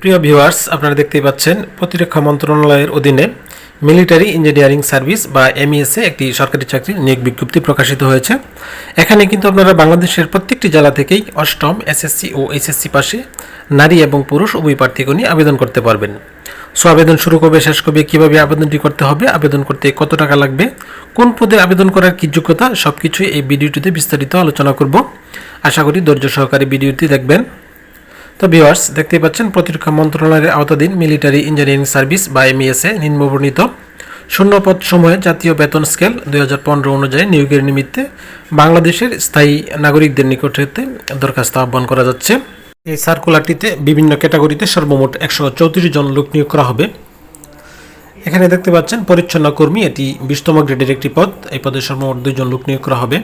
প্রিয় ভিউয়ার্স, আপনারা দেখতেই পাচ্ছেন, প্রতিরক্ষা মন্ত্রণালয়ের অধীনে মিলিটারি ইঞ্জিনিয়ারিং সার্ভিস বা এমইএসএ একটি সরকারি চাকরির নিয়োগ বিজ্ঞপ্তি প্রকাশিত হয়েছে। এখানে কিন্তু আপনারা বাংলাদেশের প্রত্যেকটি জেলা থেকেই অষ্টম এসএসসি ও এইচএসসি পাশে নারী এবং পুরুষ উভয় প্রার্থীগণই আবেদন করতে পারবেন। সো, আবেদন শুরু করবে, শেষ করবে, কীভাবে আবেদনটি করতে হবে, আবেদন করতে কত টাকা লাগবে, কোন পদে আবেদন করার কি যোগ্যতা সব কিছুই এই ভিডিওটিতে বিস্তারিত আলোচনা করব। আশা করি ধৈর্য সহকারে ভিডিওটি দেখবেন। তো ভিউয়ার্স, দেখতেই পাচ্ছেন, প্রতিরক্ষা মন্ত্রণালয়ের আওতাধীন মিলিটারি ইঞ্জিনিয়ারিং সার্ভিস বা এমইএসএ নিম্নবর্ণিত। শূন্য পদ সময়ে জাতীয় বেতন স্কেল দুই হাজার পনেরো অনুযায়ী নিয়োগের নিমিত্তে বাংলাদেশের স্থায়ী নাগরিকদের নিকট হতে দরখাস্ত আহ্বান করা যাচ্ছে। এই সার্কুলারটিতে বিভিন্ন ক্যাটাগরিতে সর্বমোট একশো চৌত্রিশ জন লোক নিয়োগ করা হবে। এখানে দেখতে পাচ্ছেন, পরিচ্ছন্ন কর্মী, এটি বিশতম গ্রেডের একটি পদ। এই পদে সর্বমোট দুইজন লোক নিয়োগ করা হবে।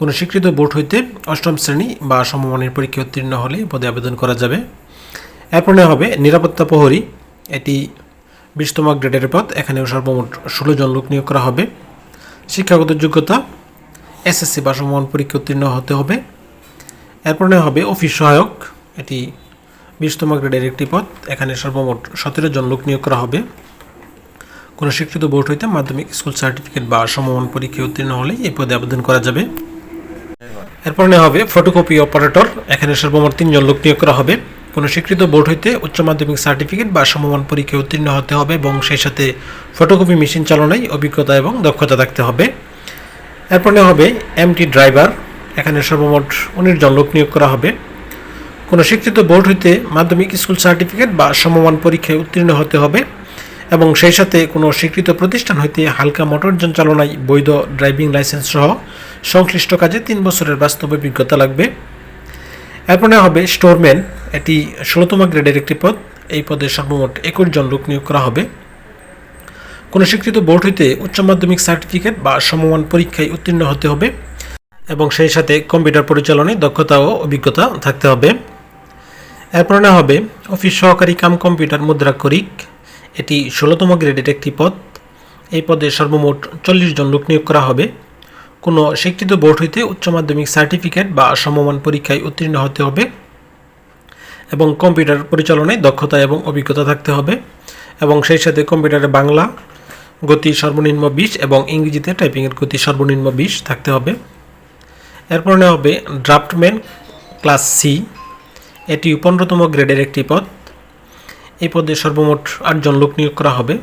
কোনো স্বীকৃত বোর্ড হইতে অষ্টম শ্রেণি বা সমমানের পরীক্ষা উত্তীর্ণ হলে পদে আবেদন করা যাবে। এরপর এরপরে হবে নিরাপত্তা প্রহরী। এটি বিশতম গ্রেডের পদ। এখানেও সর্বমোট ষোলো জন লোক নিয়োগ করা হবে। শিক্ষাগত যোগ্যতা, এসএসসি বা সমমান পরীক্ষা উত্তীর্ণ হতে হবে। এরপর এরপরে হবে অফিস সহায়ক। এটি বিশতম গ্রেডের একটি পদ। এখানে সর্বমোট সতেরো জন লোক নিয়োগ করা হবে। কোনো স্বীকৃত বোর্ড হইতে মাধ্যমিক স্কুল সার্টিফিকেট বা সমমান পরীক্ষায় উত্তীর্ণ হলে এই পদে আবেদন করা যাবে। এরপর নেওয়া হবে ফটোকপি অপারেটর এখানে সর্বমোট তিনজন লোক নিয়োগ করা হবে। কোনো স্বীকৃত বোর্ড হইতে উচ্চ মাধ্যমিক সার্টিফিকেট বা সমমান পরীক্ষায় উত্তীর্ণ হতে হবে এবং সেই সাথে ফটোকপি মেশিন চালনায় অভিজ্ঞতা এবং দক্ষতা থাকতে হবে। এরপর নেওয়া হবে এমটি ড্রাইভার এখানে সর্বমোট উনিশ জন লোক নিয়োগ করা হবে। কোনো স্বীকৃত বোর্ড হইতে মাধ্যমিক স্কুল সার্টিফিকেট বা সমমান পরীক্ষায় উত্তীর্ণ হতে হবে। এবং সেই সাথে কোনো স্বীকৃত প্রতিষ্ঠান হইতে হালকা মোটরযান চালনায় বৈধ ড্রাইভিং লাইসেন্স সহ সংশ্লিষ্ট কাজে তিন বছরের বাস্তব অভিজ্ঞতা লাগবে। এরপর এরপরে হবে স্টোরম্যান। এটি ষোলোতম গ্রেডের একটি পদ। এই পদে সর্বমোট একুশ জন লোক নিয়োগ করা হবে। কোনো স্বীকৃত বোর্ড হইতে উচ্চ মাধ্যমিক সার্টিফিকেট বা সমমান পরীক্ষায় উত্তীর্ণ হতে হবে এবং সেই সাথে কম্পিউটার পরিচালনায় দক্ষতা ও অভিজ্ঞতা থাকতে হবে। এরপর এরপরে হবে অফিস সহকারী কাম কম্পিউটার মুদ্রাক্ষরিক। এটি ষোলোতম গ্রেডের একটি পদ। এই পদে সর্বমোট চল্লিশ জন লোক নিয়োগ করা হবে। কোনো স্বীকৃত বোর্ড হইতে উচ্চ মাধ্যমিক সার্টিফিকেট বা সমমান পরীক্ষায় উত্তীর্ণ হতে হবে এবং কম্পিউটার পরিচালনায় দক্ষতা এবং অভিজ্ঞতা থাকতে হবে এবং সেই সাথে কম্পিউটারে বাংলা, গতি সর্বনিম্ন বিশ এবং ইংরেজিতে টাইপিংয়ের গতি সর্বনিম্ন বিশ থাকতে হবে। এরপর নেওয়া হবে ড্রাফটম্যান ক্লাস সি। এটি পনেরোতম গ্রেডের একটি পদ। এই পদে সর্বমোট আটজন লোক নিয়োগ করা হবে।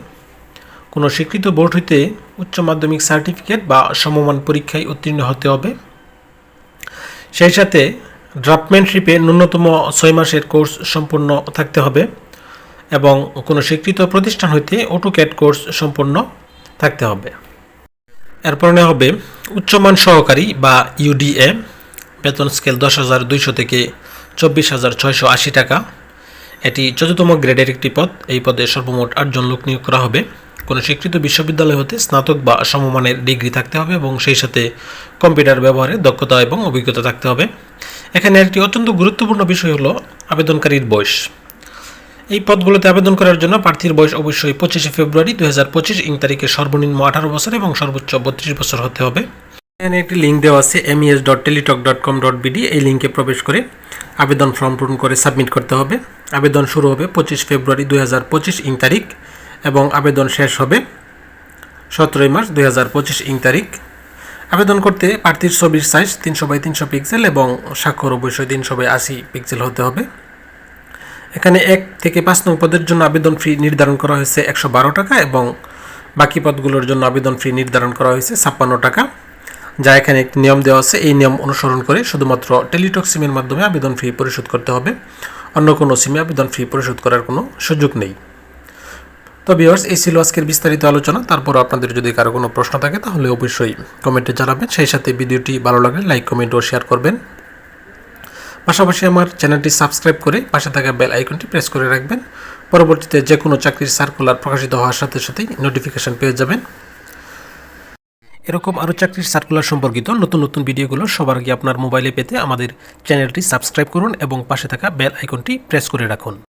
কোনো স্বীকৃত বোর্ড হইতে উচ্চ মাধ্যমিক সার্টিফিকেট বা সমমান পরীক্ষায় উত্তীর্ণ হতে হবে। সেই সাথে ড্রাফটম্যানশিপে ন্যূনতম ছয় মাসের কোর্স সম্পূর্ণ থাকতে হবে এবং কোনো স্বীকৃত প্রতিষ্ঠান হইতে অটোক্যাট কোর্স সম্পূর্ণ থাকতে হবে। এরপর নেওয়া হবে উচ্চমান সহকারী বা ইউডিএ। বেতন স্কেল দশ হাজার দুইশো থেকে চব্বিশ হাজার ছয়শো আশি টাকা। এটি চতুর্থম গ্রেডের একটি পদ। এই পদে সর্বমোট আটজন লোক নিয়োগ করা হবে। কোনো স্বীকৃত বিশ্ববিদ্যালয় হতে স্নাতক বা সমমানের ডিগ্রি থাকতে হবে এবং সেই সাথে কম্পিউটার ব্যবহারে দক্ষতা এবং অভিজ্ঞতা থাকতে হবে। এখানে একটি অত্যন্ত গুরুত্বপূর্ণ বিষয় হলো আবেদনকারীর বয়স। এই পদগুলোতে আবেদন করার জন্য প্রার্থীর বয়স অবশ্যই পঁচিশে ফেব্রুয়ারি দু হাজার পঁচিশ ইং তারিখে সর্বনিম্ন আঠারো বছর এবং সর্বোচ্চ বত্রিশ বছর হতে হবে। এখানে একটি লিঙ্ক দেওয়া আছে MES dot Teletalk dot com dot BD. এই লিঙ্কে প্রবেশ করে আবেদন ফর্ম পূরণ করে সাবমিট করতে হবে। আবেদন শুরু হবে পঁচিশ ফেব্রুয়ারি দুই হাজার পঁচিশ ইং তারিখ এবং আবেদন শেষ হবে সতেরোই মার্চ দুই হাজার পঁচিশ ইং তারিখ। আবেদন করতে প্রার্থীর ছবির সাইজ তিনশো বাই তিনশো পিক্সেল এবং স্বাক্ষর অবশ্যই তিনশো বাই আশি পিক্সেল হতে হবে। এখানে এক থেকে পাঁচ নং পদের জন্য আবেদন ফি নির্ধারণ করা হয়েছে একশো বারো টাকা এবং বাকি পদগুলোর জন্য আবেদন ফি নির্ধারণ করা হয়েছে ছাপ্পান্ন টাকা। যা এখানে একটি নিয়ম দেওয়া আছে, এই নিয়ম অনুসরণ করে শুধুমাত্র টেলিটক সিমের মাধ্যমে আবেদন ফি পরিশোধ করতে হবে। অন্য কোনো সিমে আবেদন ফি পরিশোধ করার কোনো সুযোগ নেই। তো ভিউয়ার্স, এই ছিল আজকের বিস্তারিত আলোচনা। তারপর আপনাদের যদি কারও কোনো প্রশ্ন থাকে, তাহলে অবশ্যই কমেন্টে জানাবেন। সেই সাথে ভিডিওটি ভালো লাগলে লাইক, কমেন্ট ও শেয়ার করবেন। পাশাপাশি আমার চ্যানেলটি সাবস্ক্রাইব করে পাশে থাকা বেল আইকনটি প্রেস করে রাখবেন। পরবর্তীতে যে কোনো চাকরির সার্কুলার প্রকাশিত হওয়ার সাথে সাথেই নোটিফিকেশন পেয়ে যাবেন। এরকম আরও চাকরির সার্কুলার সম্পর্কিত নতুন নতুন ভিডিওগুলো সবার আগে আপনার মোবাইলে পেতে আমাদের চ্যানেলটি সাবস্ক্রাইব করুন এবং পাশে থাকা বেল আইকনটি প্রেস করে রাখুন।